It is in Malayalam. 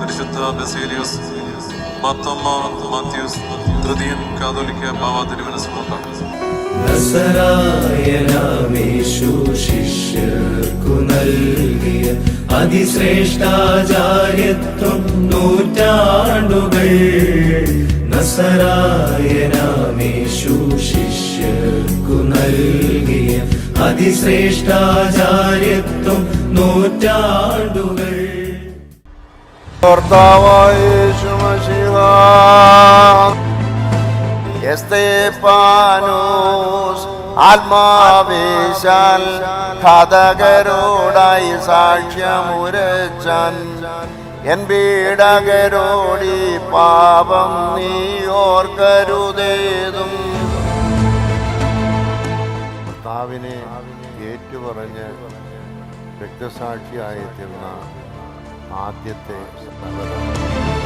വിശുദ്ധ ബസേലിയോസ് മത്തമ്മ മാത്യൂസ് തൃതീയൻ കാതോലിക്ക ബാബ നൽകിയ അതിശ്രേഷ്ഠാചാര്യത്വം നൂറ്റാണ്ടുകൾ നസറായനാമേശു ശിഷ്യർക്കു നൽകിയ അതിശ്രേഷ്ഠാചാര്യത്വം നൂറ്റാ ആത്മാവേശാൽ കഥകരോടായി സാക്ഷ്യമുരച്ചാൻ എൻ പീഡകരോടി പാപം നീ ഓർക്കരുതേതും കർത്താവിനെ ഏറ്റുപറഞ്ഞ് രക്തസാക്ഷിയായി തീർന്ന ആദ്യത്തെ നഗരം.